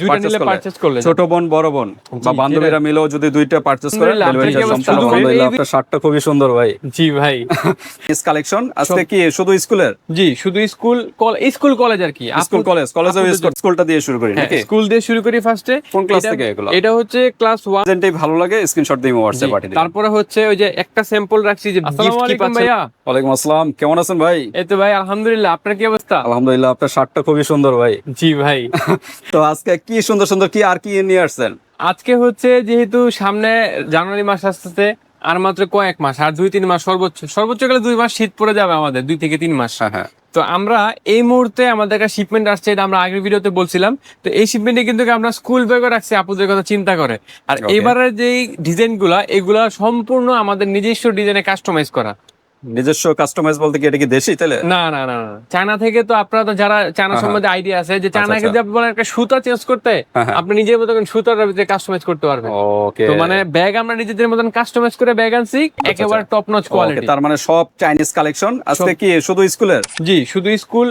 দুইটা নিলে পারচেজ করলে ছোট বোন বড় বোন বা বান্ধবীরা মিলেও যদি দুইটা পারচেজ করে ডেলিভারি আপনার শার্টটা খুবই সুন্দর ভাই। জি ভাই। ইস কালেকশন আজকে কি শুধু স্কুলের? জি শুধু স্কুল স্কুল কলেজ আর কি। স্কুল কলেজ কলেজে স্কুলটা দিয়ে শুরু করি নাকি? স্কুল দিয়ে শুরু করি ফার্স্টে কোন class থেকে এগুলো? এটা হচ্ছে ক্লাস ওয়ান যেটাই ভালো লাগে স্ক্রিনশট দিয়ে হোয়াটসঅ্যাপ পাঠিয়ে দিন তারপরে হচ্ছে ওই যে একটা স্যাম্পল রাখছি যে কি পাচ্ছেন ভাইয়া। ওয়ালাইকুম আসসালাম কেমন আছেন ভাই? এই তো ভাই আলহামদুলিল্লাহ। আপনার কি অবস্থা? আলহামদুলিল্লাহ আপনার শার্টটা খুবই সুন্দর ভাই। জি ভাই। তো আজকে কি সুন্দর সুন্দর কি আর কি নিয়ে আসছেন? আজকে হচ্ছে যেহেতু সামনে জানুয়ারি মাস আসতেছে আর মাত্র কয়েক মাস আর দুই তিন মাস সর্বোচ্চ সর্বোচ্চ গেলে দুই মাস শীত পড়ে যাবে আমাদের দুই থেকে তিন মাস। হ্যাঁ হ্যাঁ। তো আমরা এই মুহূর্তে আমাদের একটা শিপমেন্ট আসছে এটা আমরা আগের ভিডিওতে বলছিলাম। তো এই শিপমেন্টে কিন্তু আমরা স্কুল ব্যাগও রাখছি আপুদের কথা চিন্তা করে। আর এবারের যেই ডিজাইনগুলা এগুলা সম্পূর্ণ আমাদের নিজস্ব ডিজাইনে কাস্টমাইজ করা। নিজস্ব কাস্টমাইজ বলতে কি এটা কি দেশি তাহলে? না না না চায়না থেকে তো আপনারা তো যারা চায়না হ্যাঁ, সম্বন্ধে আইডিয়া আছে যে চায়নাকে আচ্ছা। যদি আপনি বলেন একটা সুতা চেঞ্জ করতে হ্যাঁ, হ্যাঁ। আপনি নিজের মতন সুতার ভিতরে কাস্টমাইজ করতে পারবেন। ওকে তো মানে ব্যাগ আমরা নিজেদের মতন কাস্টমাইজ করে ব্যাগ আনছি একেবারে টপ নচ কোয়ালিটি তার মানে সব চাইনিজ কালেকশন আজকে কি শুধু স্কুলের? জি শুধু স্কুল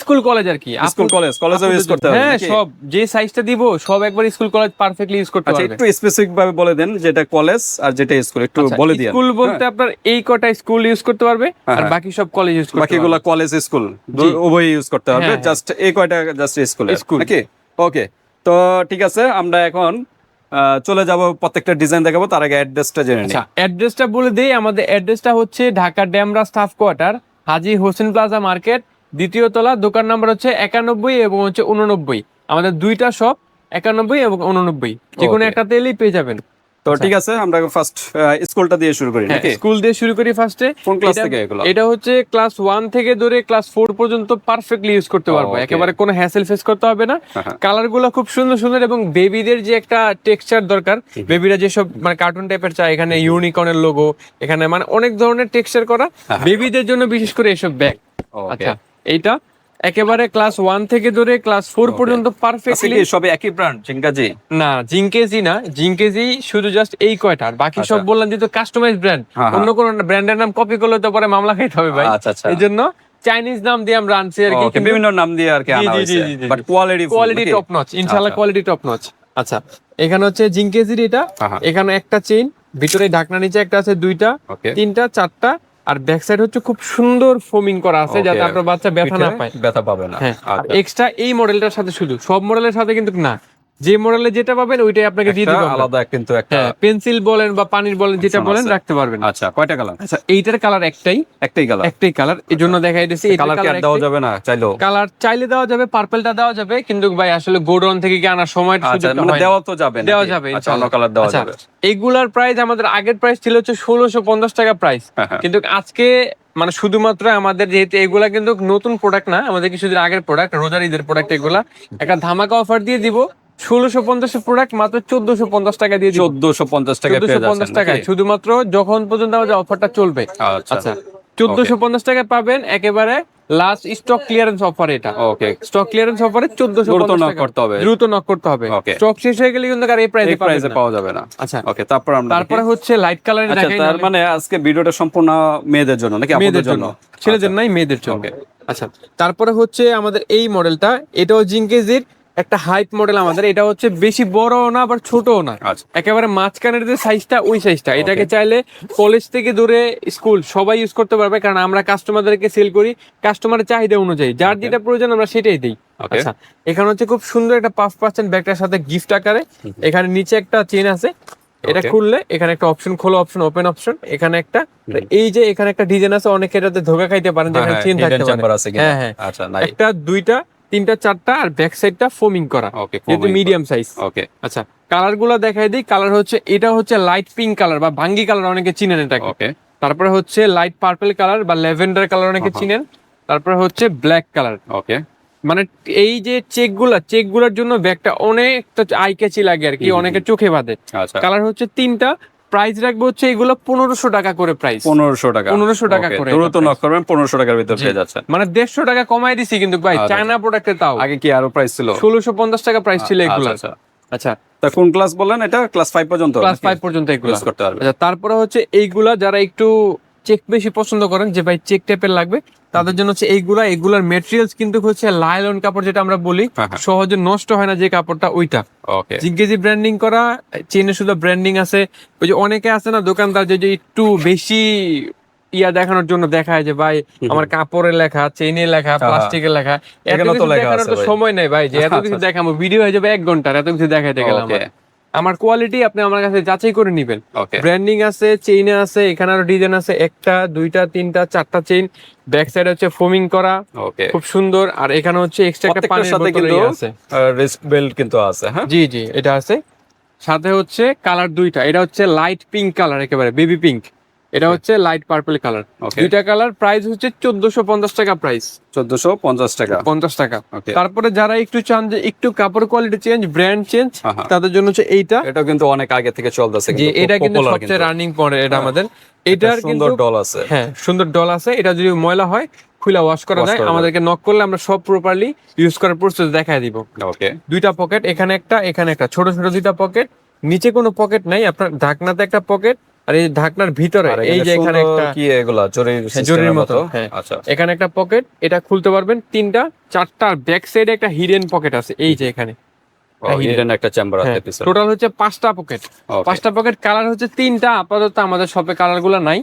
স্কুল কলেজ আর কি। স্কুল কলেজ কলেজে ইউজ করতে হবে হ্যাঁ সব যে সাইজটা দিব সব একবার স্কুল কলেজ পারফেক্টলি ইউজ করতে আচ্ছা পারবে। একটু স্পেসিফিক ভাবে বলে দেন যেটা কলেজ আর যেটা স্কুল একটু বলে দিন স্কুল আচ্ছা, বলতে আপনার এই কটা স্কুল ইউজ করতে পারবে আর হ্যাঁ। বাকি সব কলেজ ইউজ করতে বাকিগুলো কলেজ স্কুল। উভয় ইউজ করতে হ্যাঁ। জাস্ট এই কয়টা জাস্ট স্কুল। নাকি ওকে তো ঠিক আছে আমরা এখন চলে যাব প্রত্যেকটা ডিজাইন দেখাবো তার আগে অ্যাড্রেসটা জেনে নিই আচ্ছা অ্যাড্রেসটা বলে দেই আমাদের অ্যাড্রেসটা হচ্ছে Dhaka Demra staff quarter Haji Hossain plaza market দ্বিতীয় তলা দোকান নাম্বার হচ্ছে একানব্বই এবং হচ্ছে উননব্বই আমাদের দুইটা শপ একানব্বই এবং উননব্বই যে কোনো Okay. একটা তেলেই পেয়ে যাবেন তো ঠিক আছে আমরা ফার্স্ট স্কুলটা দিয়ে শুরু করি নাকি? স্কুল দিয়ে শুরু করি ফার্স্টে কোন ক্লাস থেকে এগুলো? এটা হচ্ছে ক্লাস ওয়ান থেকে ধরে ক্লাস ফোর পর্যন্ত পারফেক্টলি ইউজ করতে পারব। একেবারে কোনো হ্যাসেল ফেস করতে হবে না। হ্যাঁ, হ্যাঁ। কালারগুলো খুব সুন্দর সুন্দর এবং বেবিদের যে একটা টেক্সচার দরকার বেবিরা যেসব মানে কার্টুন টাইপের চায় এখানে ইউনিকর্নের লোগো এখানে মানে অনেক ধরনের টেক্সচার করা। বেবিদের জন্য বিশেষ করে এসব ব্যাগ আচ্ছা এইটা। একেবারে ক্লাস ওয়ান থেকে ধরে ক্লাস ফোর পর্যন্ত পারফেক্টলি সবে একই ব্র্যান্ড চিঙ্কাজি না জিঙ্কেজি না জিঙ্কেজি শুধু জাস্ট এই কয়টা। আর বাকি সব আচ্ছা। বললাম যেহেতু কাস্টমাইজ ব্র্যান্ড। অন্য কোন ব্র্যান্ডের নাম কপি করলে তো পরে মামলা খাইতে হবে ভাই। আচ্ছা আচ্ছা। এই জন্য চাইনিজ নাম দিয়ে আমরা আনছি আর কি বিভিন্ন নাম দিয়ে আর কি আনা হয়েছে। But quality quality top notch ইনশাআল্লাহ আচ্ছা। কোয়ালিটি টপ নচ আচ্ছা এখানে হচ্ছে জিঙ্কেজির এটা। হ্যাঁ, হ্যাঁ। এখানে একটা চেইন ভিতরে ঢাকনা নিচে একটা আছে দুইটা তিনটা চারটা আর ব্যাক সাইড হচ্ছে খুব সুন্দর ফোমিং করা আছে যাতে আপনার বাচ্চা ব্যথা না পায়। ব্যথা পাবে না। হ্যাঁ আচ্ছা। এক্সট্রা এই মডেলটার সাথে শুধু সব মডেলের সাথে কিন্তু না। যে মডেলে যেটা পাবেন ওইটাই আপনাকে দিয়ে একটা দিব আলাদা কিন্তু একটা হ্যাঁ পেন্সিল বলেন বা পানির বলেন যেটা বলেন রাখতে পারবেন। আচ্ছা কয়টা কালার আচ্ছা এইটার কালার একটাই। একটাই কালার একটাই কালার এই জন্য দেখাই দিচ্ছি কালার কি দেওয়া যাবে না? চাইলেও। কালার চাইলে দেওয়া যাবে পার্পলটা দেওয়া যাবে কিন্তু ভাই আসলে গোডাউন থেকে কি আনার সময় আচ্ছা মানে দেওয়া তো যাবে নাকি? দেওয়া যাবে আচ্ছা অন্য কালার দেওয়া আচ্ছা, যাবে। এইগুলার প্রাইস আমাদের আগের প্রাইস ছিল হচ্ছে ষোলোশো পঞ্চাশ টাকা প্রাইস হ্যাঁ, হ্যাঁ। কিন্তু আজকে মানে শুধুমাত্র আমাদের যেহেতু এগুলা কিন্তু নতুন প্রোডাক্ট না আমাদের কিছুদিন আগের প্রোডাক্ট রোজার ঈদের প্রোডাক্ট এগুলা। একটা ধামাকা অফার দিয়ে দিব। ষোলোশো পঞ্চাশের প্রোডাক্ট মাত্র চোদ্দশো পঞ্চাশ টাকা দিয়ে চোদ্দশো পঞ্চাশ টাকা চোদ্দশো পঞ্চাশ টাকায়। শুধুমাত্র যখন পর্যন্ত আমাদের অফারটা চলবে। আচ্ছা। আচ্ছা। চোদ্দশো পঞ্চাশ টাকায় পাবেন একেবারে লাস্ট স্টক ক্লিয়ারেন্স অফার এটা। ওকে স্টক ক্লিয়ারেন্স অফারে চোদ্দশো দ্রুত knock করতে হবে। দ্রুত নক করতে হবে। স্টক শেষ হয়ে গেলে কিন্তু আর এই প্রাইসে প্রাইসে পাওয়া যাবে না। আচ্ছা। ওকে তারপর আমরা তারপরে হচ্ছে লাইট আচ্ছা দেখাই তার মানে আজকে ভিডিওটা সম্পূর্ণ মেয়েদের জন্য নাকি মেয়েদের জন্য। ছেলেদের নাই মেয়েদের জন্য। আচ্ছা। তারপরে হচ্ছে আমাদের এই মডেলটা এটাও জিঙ্কেজির একটা হাইট মডেল আমাদের এটা হচ্ছে বেশি বড় না আবার ছোটও না। আচ্ছা। একেবারে মাঝখানের যে সাইজটা ওই সাইজটা এটাকে চাইলে কলেজ থেকে দূরে স্কুল সবাই ইউজ করতে পারবে কারণ আমরা কাস্টমারদেরকে সেল করি কাস্টমারের চাহিদা অনুযায়ী। যার যেটা প্রয়োজন আমরা সেটাই দিই। আচ্ছা এখানে হচ্ছে খুব সুন্দর একটা পাঁচ পার্সেন্ট ব্যাগটার সাথে গিফট আকারে। এখানে নিচে একটা চেন আছে। এটা খুললে এখানে একটা অপশন খোলা অপশন ওপেন অপশন এখানে একটা এই যে এখানে একটা ডিজাইন আছে অনেকে এটাতে ধোকা খাইতে পারেন হ্যাঁ, যেখানে হ্যাঁ, চেন থাকতে পারে। আছে হ্যাঁ হ্যাঁ। আচ্ছা নাই একটা দুইটা তিনটা চারটা আর ব্যাক সাইডটা ফোমিং করা। ওকে যেহেতু মিডিয়াম সাইজ ওকে আচ্ছা। কালারগুলো দেখাই দিই। কালার হচ্ছে এটা হচ্ছে লাইট পিঙ্ক কালার বা ভাঙ্গি কালার অনেকে চিনেন এটাকে। ওকে তারপরে হচ্ছে লাইট পার্পল কালার বা ল্যাভেন্ডার কালার অনেকে আহা। চিনেন। তারপরে হচ্ছে ব্ল্যাক কালার ওকে মানে এই যে চেকগুলা চেকগুলার জন্য ব্যাগটা অনেকটা আই ক্যাচি লাগে আর কি হুম, অনেকের চোখে বাঁধে। আচ্ছা। কালার হচ্ছে তিনটা প্রাইস রাখব হচ্ছে এগুলো পনেরোশো টাকা করে প্রাইস পনেরোশো টাকা। পনেরোশো টাকা করে দ্রুত নক করবেন পনেরোশো টাকার ভিতর পেয়ে যাচ্ছেন। মানে দেড়শো টাকা কমাই দিছি কিন্তু ভাই আচ্ছা। চায়না প্রোডাক্টে তাও। আগে কি আরও প্রাইস ছিল? ষোলোশো পঞ্চাশ টাকা প্রাইস ছিল এগুলো। আচ্ছা, আচ্ছা। আচ্ছা। তা কোন ক্লাস বললেন এটা? ক্লাস ফাইভ পর্যন্ত? ক্লাস ফাইভ পর্যন্ত এগুলো। করতে পারবে আচ্ছা তারপরে হচ্ছে এইগুলা যারা একটু চেক বেশি পছন্দ করেন যে ভাই চেক টাইপের লাগবে তাদের জন্য হচ্ছে এইগুলা এগুলার মেটেরিয়ালস কিন্তু হচ্ছে লাইলন কাপড় যেটা আমরা বলি হ্যাঁ, হ্যাঁ। সহজে নষ্ট হয় না যে কাপড়টা ওইটা। জিঙ্গেজি ব্র্যান্ডিং করা চেনে শুধু ব্র্যান্ডিং আছে। ওই যে অনেকে আছে না দোকানদার যে যে একটু বেশি ইয়া দেখানোর জন্য দেখায় যে ভাই আমার কাপড়ের লেখা চেইনের লেখা প্লাস্টিকের লেখা। এত তো কিছু লেখা দেখানোর তো সময় নেই ভাই যে এত আচ্ছা, কিছু আচ্ছা। দেখাবো। ভিডিও হয়ে যাবে এক ঘণ্টার এত কিছু দেখাইতে গেলাম. আমার কোয়ালিটি আপনি আমার কাছে যাচাই করে নিবেন। ব্র্যান্ডিং আছে চেইনে আছে এখানে আরও ডিজাইন আছে একটা দুইটা তিনটা চারটা চেইন ব্যাক সাইড হচ্ছে ফোমিং করা। ওকে খুব সুন্দর। আর এখানে হচ্ছে এক্সট্রা একটা পানির সাথে বোতল কিন্তু আছে। রিস্ক বেল্ট কিন্তু আছে হ্যাঁ? জি জি এটা আছে। সাথে হচ্ছে কালার দুইটা। এটা হচ্ছে লাইট পিঙ্ক কালার একেবারে বেবি পিঙ্ক এটা হচ্ছে লাইট পার্পল কালার দুইটা কালার প্রাইস হচ্ছে চোদ্দশো পঞ্চাশ টাকা প্রাইস চোদ্দশো পঞ্চাশ টাকা। পঞ্চাশ টাকা। তারপরে যারা একটু চান যে একটু কাপড় কোয়ালিটি চেঞ্জ ব্র্যান্ড চেঞ্জ। তাদের জন্য হচ্ছে এইটা। এটা কিন্তু অনেক আগে থেকে চলতেছে যে এটা কিন্তু সবচেয়ে রানিং পড়ে এটা হ্যাঁ। আমাদের। এটা এটার সুন্দর ডল আছে। হ্যাঁ সুন্দর ডল আছে। এটা যদি ময়লা হয় খুলে ওয়াশ করা যায়। করা যায়। আমাদেরকে নক করলে আমরা সব প্রপারলি ইউজ করার প্রসেস দেখায় দিব। ওকে দুইটা পকেট এখানে একটা এখানে একটা। ছোট ছোট দুইটা পকেট নিচে কোনো পকেট নাই। আপনার ঢাকনাতে একটা পকেট আর এই ঢাকনার ভিতরে এই যে এখানে একটা কি এগুলা? জরির হ্যাঁ, জরির মতো, হ্যাঁ। আচ্ছা। এখানে একটা পকেট এটা খুলতে পারবেন তিনটা চারটা ব্যাক সাইডে একটা হিডেন পকেট আছে এই যে এখানে। হিডেন একটা চেম্বার আছে পিছনে। টোটাল হচ্ছে পাঁচটা পকেট পাঁচটা পকেট কালার হচ্ছে তিনটা আপাতত আমাদের শপে কালারগুলো নাই।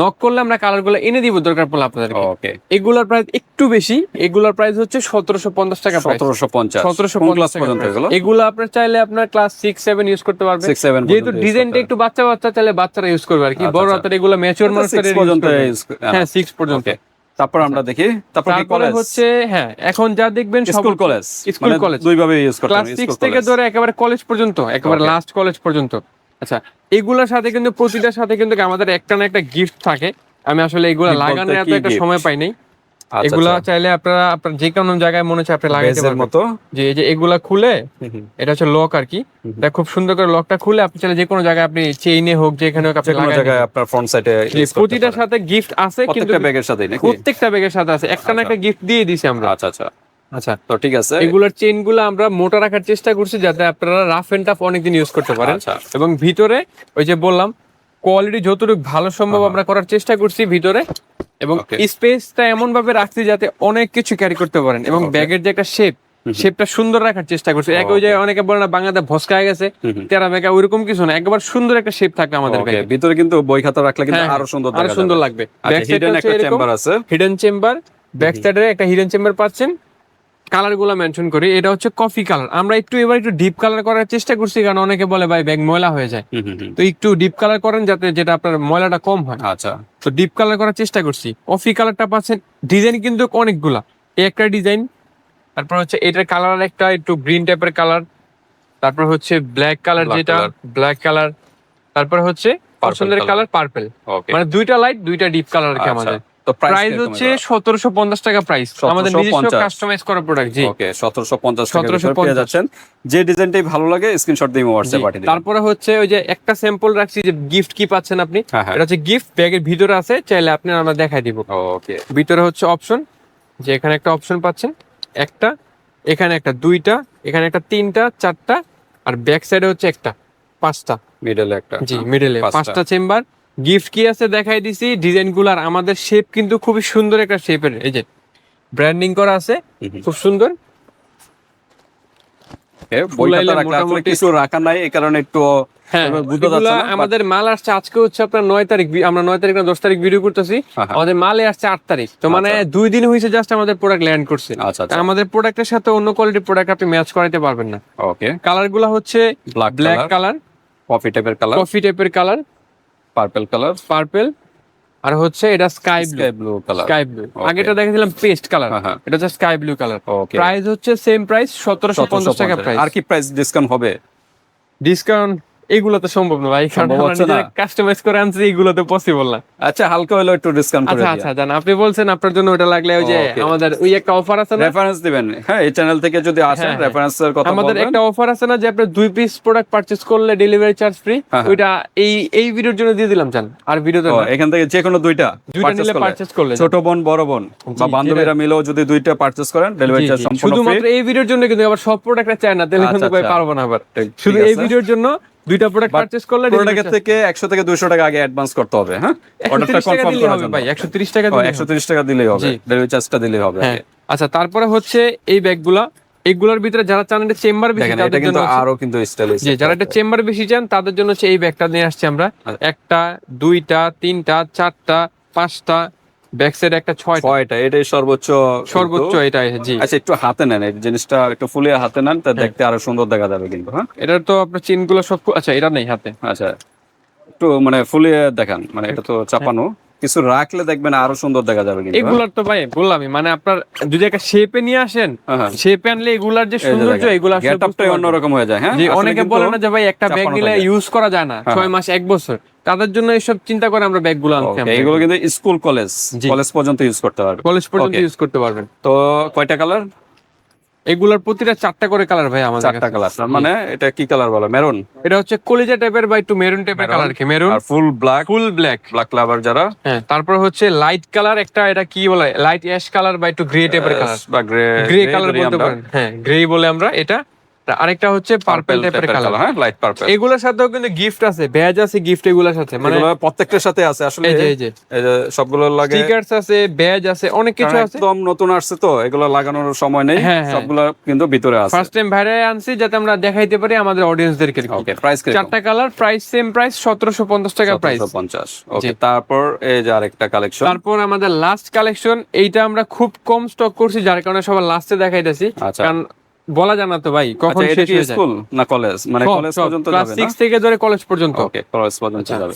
নক করলে আমরা কালারগুলো এনে দিব দরকার পড়লে আপনাদেরকে। ওকে এগুলোর প্রাইস একটু বেশি এগুলোর প্রাইস হচ্ছে সতেরোশো পঞ্চাশ টাকা সতেরোশো পঞ্চাশ। সতেরোশো পঞ্চাশ পর্যন্ত এগুলো? এগুলো আপনার চাইলে আপনার ক্লাস সিক্স সেভেন ইউজ করতে পারবেন। সিক্স সেভেন যেহেতু ডিজাইনটা একটু বাচ্চা বাচ্চা চাইলে বাচ্চারা ইউজ করবে আর কি। আচ্ছা, বড় আচ্ছা। হাতের এগুলো ম্যাচিওর মানুষ সিক্স পর্যন্ত হ্যাঁ। সিক্স পর্যন্ত। ওকে তারপর আমরা দেখি তারপর কি কলেজ হচ্ছে হ্যাঁ এখন যা দেখবেন স্কুল কলেজ স্কুল কলেজ। দুই ভাবে ইউজ করতে ক্লাস পারেন সিক্স স্কুল থেকে ধরে একেবারে কলেজ পর্যন্ত একেবারে লাস্ট কলেজ পর্যন্ত। আচ্ছা এগুলোর সাথে কিন্তু প্রতিটার সাথে কিন্তু আমাদের একটা না একটা গিফট থাকে। আমি আসলে এগুলা লাগানোর এত একটা সময় পাই নাই। আচ্ছা, এগুলা আচ্ছা। চাইলে আপনারা আপনার যে কোনো জায়গায় মনে হচ্ছে আপনি লাগাইতে পারবেন। মতো। যে এই যে এগুলা খুলে এটা হচ্ছে লক আর কি। এটা খুব সুন্দর করে লকটা খুলে আপনি চাইলে যে কোনো জায়গায় আপনি চেইনে হোক যেখানে হোক আপনি লাগাই জায়গায় আপনার ফ্রন্ট সাইডে প্রতিটার সাথে গিফট আছে কিন্তু প্রত্যেকটা ব্যাগের সাথে নাকি? প্রত্যেকটা ব্যাগের সাথে আছে। একটা না একটা গিফট দিয়ে দিছি আমরা। আচ্ছা আচ্ছা। আচ্ছা। তো ঠিক আছে। এগুলোর চেইনগুলো আমরা মোটা রাখার চেষ্টা করছি যাতে আপনারা রাফ এন্ড টাফ অনেকদিন ইউজ করতে পারেন। আচ্ছা। এবং ভিতরে ওই যে বললাম কোয়ালিটি যতটুকু ভালো সম্ভব আমরা করার চেষ্টা করছি ভিতরে এবং. স্পেসটা এমন ভাবে রাখছি যাতে অনেক কিছু ক্যারি করতে পারেন এবং ব্যাগের যে একটা শেপ শেপটা সুন্দর রাখার চেষ্টা করছি। এক ওই যে অনেকে বলে না বাংলাদেশ ভস্কা হয়ে গেছে তেরা মেকা ওইরকম কিছু না একবার সুন্দর একটা শেপ থাকবে আমাদের ব্যাগে ভিতরে কিন্তু বই খাতা রাখলে কিন্তু হ্যাঁ, আরও সুন্দর আরও সুন্দর লাগবে। হিডেন একটা চেম্বার আছে। হিডেন চেম্বার ব্যাক সাইডে একটা হিডেন চেম্বার পাচ্ছেন। কালারগুলো মেনশন করি এটা হচ্ছে কফি কালার আমরা একটু এবার একটু ডিপ কালার করার চেষ্টা করছি কারণ অনেকে বলে ভাই ব্যাগ ময়লা হয়ে যায়। তো একটু ডিপ কালার করেন যাতে যেটা আপনার ময়লাটা কম হয়। আচ্ছা। তো ডিপ কালার করার চেষ্টা করছি। কফি কালারটা পাচ্ছেন ডিজাইন কিন্তু অনেকগুলা। একটা ডিজাইন তারপর হচ্ছে এটার কালার একটা একটু গ্রিন টাইপের কালার তারপর হচ্ছে ব্ল্যাক কালার যেটা ব্ল্যাক কালার তারপর হচ্ছে পছন্দের কালার পার্পল মানে দুইটা লাইট দুইটা ডিপ কালার আচ্ছা। আমাদের। তো প্রাইস হচ্ছে সতেরোশো পঞ্চাশ টাকা প্রাইস আমাদের নিজস্ব কাস্টমাইজ করা প্রোডাক্ট জি। ওকে সতেরোশো পঞ্চাশ টাকা 1750 পেয়ে যাচ্ছেন। যে ডিজাইনটাই ভালো লাগে স্ক্রিনশট দিয়ে জি। পাঠিয়ে দিন। তারপরে হচ্ছে ওই যে একটা স্যাম্পল রাখছি যে গিফট কি পাচ্ছেন আপনি হ্যাঁ, হ্যাঁ। এটা হচ্ছে গিফট ব্যাগের ভিতরে আছে চাইলে আপনি আমরা দেখাই দিব। ওকে ভিতরে হচ্ছে অপশন যে এখানে একটা অপশন পাচ্ছেন একটা এখানে একটা দুইটা এখানে একটা তিনটা চারটা আর ব্যাক সাইডে হচ্ছে একটা পাঁচটা। মিডলে একটা। জি মিডলে। পাঁচটা। চেম্বার গিফট কি আছে দেখাই দিছি ডিজাইনগুলার আমাদের শেপ কিন্তু খুবই সুন্দর একটা শেপের এই যে ব্র্যান্ডিং করা আছে। খুব সুন্দর। হ্যাঁ আমাদের মাল আসছে আজকে হচ্ছে আপনার নয় তারিখ আমরা নয় তারিখ না দশ তারিখ ভিডিও করতেছি। হ্যাঁ, হ্যাঁ। আমাদের মালে আসছে আট তারিখ তো মানে আচ্ছা। দুই দিন হয়েছে জাস্ট আমাদের প্রোডাক্ট ল্যান্ড করছে। আচ্ছা আচ্ছা। আমাদের প্রোডাক্টের সাথে অন্য কোয়ালিটির প্রোডাক্ট আপনি ম্যাচ করাইতে পারবেন না। ওকে কালারগুলা হচ্ছে ব্ল্যাক কালার কফি টাইপের কালার কফি টাইপের কালার পার্পল কালার পার্পল আর হচ্ছে এটা sky blue blue colour sky blue. আগেটা দেখেছিলাম পেস্ট কালার হ্যাঁ, হ্যাঁ। এটা হচ্ছে স্কাই ব্লু কালার প্রাইস হচ্ছে সেম প্রাইস সতেরোশো পঞ্চাশ টাকা প্রাইস আর কি প্রাইস ডিসকাউন্ট হবে? ডিসকাউন্ট এগুলো তো সম্ভব না ভাই কারণ হচ্ছে কাস্টমাইজ করে আনছি এগুলো তো পসিবল না। আচ্ছা হালকা হলো একটু ডিসকাউন্ট করে আচ্ছা আচ্ছা জান আপনি বলছেন আপনার জন্য ওটা লাগলে ওই যে আমাদের ওই একটা অফার আছে না? রেফারেন্স দিবেন। হ্যাঁ এই চ্যানেল থেকে যদি আসেন হ্যাঁ, হ্যাঁ। রেফারেন্সের কথা আমাদের একটা অফার আছে না যে আপনি দুই পিস প্রোডাক্ট পারচেজ করলে ডেলিভারি চার্জ ফ্রি হ্যাঁ, হ্যাঁ। ওইটা এই এই ভিডিওর জন্য দিয়ে দিলাম জান। আর ভিডিওতে না। এখান থেকে যে কোনো দুইটা দুইটা নিলে। পারচেজ করলে ছোট বোন বড় বোন বা বান্ধবীরা মিলেও যদি দুইটা পারচেজ করেন ডেলিভারি চার্জ। সম্পূর্ণ শুধুমাত্র এই ভিডিওর জন্য কিন্তু আবার সব প্রোডাক্ট চায় না তাহলে কিন্তু আচ্ছা, ভাই আচ্ছা। পারব না আবার। শুধু এই ভিডিওর জন্য দুইটা প্রোডাক্ট পারচেজ করলে প্রোডাক্টের থেকে একশো থেকে দুশো টাকা আগে অ্যাডভান্স করতে হবে হ্যাঁ? অর্ডারটা কনফার্ম দিলেই হবে ভাই 130 টাকা একশো হবে। টাকা দিলেই হবে। ডেলিভারি চার্জটা দিলেই হবে হ্যাঁ। আচ্ছা তারপরে হচ্ছে এই ব্যাগগুলা এইগুলোর ভিতরে যারা চান এটা চেম্বার বেশি তাদের কিন্তু জন্য আরও কিন্তু স্টাইলিশ জি যারা এটা চেম্বার বেশি চান তাদের জন্য হচ্ছে এই ব্যাগটা নিয়ে আসছি আমরা। আচ্ছা। একটা দুইটা তিনটা চারটা পাঁচটা ব্যাক সাইড একটা ছয়টা। ছয়টা এটাই সর্বোচ্চ সর্বোচ্চ। এটা জি। আচ্ছা একটু হাতে নেন এই জিনিসটা একটু ফুলিয়ে হাতে নেন তা দেখতে আরও সুন্দর দেখা যাবে কিন্তু হ্যাঁ? এটার তো আপনার চেনগুলো সব আচ্ছা এটা নেই হাতে। আচ্ছা একটু মানে ফুলিয়ে দেখান মানে এটা তো চাপানো। কিছু রাখলে দেখবেন আরও সুন্দর দেখা যাবে কিন্তু হ্যাঁ? এগুলার তো ভাই বললামই মানে আপনার যদি একটা শেপে নিয়ে আসেন হ্যাঁ, হ্যাঁ। শেপে আনলে এগুলার যে সৌন্দর্য এগুলো গেটআপটাই অন্যরকম হয়ে যায় হ্যাঁ? অনেকে বলে না যে ভাই একটা ব্যাগ নিলে ইউজ করা যায় না হ্যাঁ, ছয় মাস এক বছর। তাদের জন্য এইসব চিন্তা করে আমরা ব্যাগগুলো আনছি। এগুলো কিন্তু স্কুল কলেজ। কলেজ পর্যন্ত ইউজ করতে পারবে। কলেজ পর্যন্ত ইউজ করতে পারবেন। তো কয়টা কালার এগুলোর প্রতিটা চারটা করে কালার ভাই আমাদের চারটা। কালার মানে এটা কি কালার বলে? মেরুন এটা হচ্ছে কলিজা টাইপের বা একটু মেরুন টাইপের কালার কি? মেরুন আর full black full black black lover যারা? হ্যাঁ তারপর হচ্ছে লাইট কালার একটা এটা কি বলে? লাইট অ্যাশ কালার বা একটু গ্রে টাইপের কালার বা গ্রে গ্রে কালার বলতে পারেন। হ্যাঁ গ্রে বলে আমরা এটা। আরেকটা হচ্ছে পার্পল টাইপের কালার হ্যাঁ? লাইট পার্পল এগুলোর সাথেও কিন্তু গিফট আছে ব্যাজ আছে গিফট এগুলোর সাথে। মানে প্রত্যেকটার সাথে আছে আসলে এই যে এই যে। সবগুলোর লাগে স্টিকারস আছে ব্যাজ আছে অনেক কিছু আছে। একদম নতুন আসছে তো এগুলো লাগানোর সময় নেই। হ্যাঁ, হ্যাঁ। সবগুলো কিন্তু ভিতরে আছে। ফার্স্ট টাইম বাইরে আনছি যাতে আমরা দেখাইতে পারি আমাদের অডিয়েন্সদেরকে ওকে প্রাইস কি চারটা কালার প্রাইস সেম প্রাইস সতেরোশো পঞ্চাশ টাকা প্রাইস 750 ওকে তারপর এই যে আরেকটা কালেকশন তারপর আমাদের লাস্ট কালেকশন এইটা আমরা খুব কম স্টক করছি যার কারণে সবার লাস্টে দেখাইতেছি। আচ্ছা। কারণ বলা জানা তো ভাই কখন আচ্ছা শেষ হয়ে স্কুল না কলেজ? মানে কলেজ পর্যন্ত যাবে না? সিক্স থেকে ধরে কলেজ পর্যন্ত। ওকে কলেজ পর্যন্ত আচ্ছা। যাবে।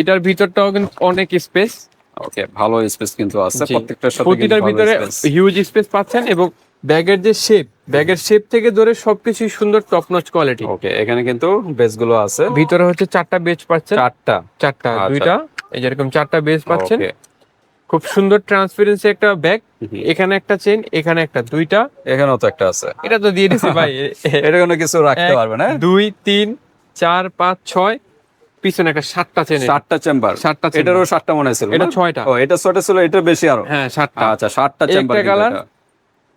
এটার ভিতরটাও কিন্তু অনেক স্পেস ওকে ভালো স্পেস কিন্তু আছে প্রত্যেকটার সাথে প্রতিটার ভিতরে হিউজ স্পেস পাচ্ছেন এবং ব্যাগের যে শেপ ব্যাগের শেপ থেকে ধরে সবকিছুই সুন্দর টপ নচ কোয়ালিটি ওকে এখানে কিন্তু বেসগুলো আছে। ভিতরে হচ্ছে চারটা বেজ পাচ্ছেন। চারটা। চারটা আচ্ছা। দুইটা। এই যেরকম চারটা বেজ পাচ্ছেন। খুব সুন্দর ট্রান্সপারেন্সি একটা ব্যাগ এখানে একটা চেন এখানে একটা দুইটা এখানেও তো একটা আছে। এটা তো দিয়ে দিছি ভাই। এটা কোনো কিছু রাখতে পারবে না দুই তিন চার পাঁচ ছয় পিছনে একটা সাতটা চেন সাতটা চেম্বার সাতটা। এটারও সাতটা মনে ছিল এটা ছয়টা। ও এটা ছয়টা ছিল এটা বেশি আরও। হ্যাঁ সাতটা। আচ্ছা সাতটা চেম্বার একটা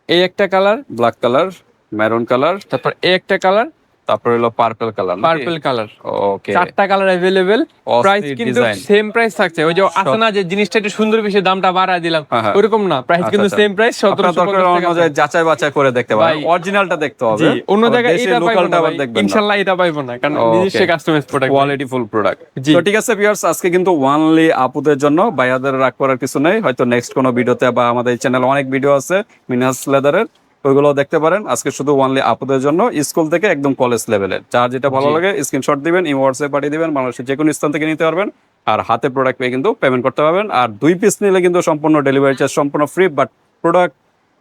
এই একটা colour black colour maroon colour তারপর এই একটা কালার তারপর হলো purple colour purple colour okay চারটা কালার অস্থির প্রাইস কিন্তু। সেম প্রাইস থাকছে। ওই যে আছে না যে জিনিসটা একটু সুন্দর বেশি দামটা বাড়ায় দিলাম হ্যাঁ, হ্যাঁ। ওরকম না। প্রাইস আচ্ছা, কিন্তু। সেম প্রাইস আপনার সতেরোশো দরকার অনুযায়ী যাচাই বাছাই করে দেখতে পারেন। অরিজিনালটা দেখতে হবে। অন্য জায়গায় এটা পাইবো না ইনশাআল্লাহ এটা পাইবো না কারণ নিজস্ব customise product quality full product. তো ঠিক আছে ভিউয়ার্স আজকে কিন্তু ওয়ানলি আপুদের জন্য বাইয়াদের রাগ করার কিছু নেই। হয়তো নেক্সট কোনো ভিডিওতে বা আমাদের চ্যানেলে অনেক ভিডিও আছে মিনাস লেদারের ওইগুলো দেখতে পারেন। আজকে শুধু ওয়ানলি আপুদের জন্য। স্কুল থেকে একদম কলেজ লেভেলের যার যেটা ভালো। লাগে স্ক্রিনশট দিবেন ইমো হোয়াটসঅ্যাপ পাঠিয়ে দিবেন বাংলাদেশের যে কোনো স্থান থেকে নিতে পারবেন। আর হাতে প্রোডাক্ট পেয়ে কিন্তু পেমেন্ট করতে পারবেন। আর দুই পিস নিলে কিন্তু সম্পূর্ণ ডেলিভারি চার্জ সম্পূর্ণ ফ্রি বাট প্রোডাক্ট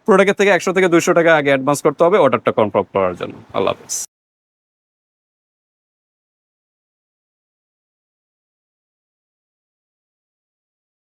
প্রোডাক্টের থেকে একশো থেকে দুইশো টাকা আগে অ্যাডভান্স করতে হবে। অর্ডারটা কনফার্ম করার জন্য। আল্লাহ হাফিজ।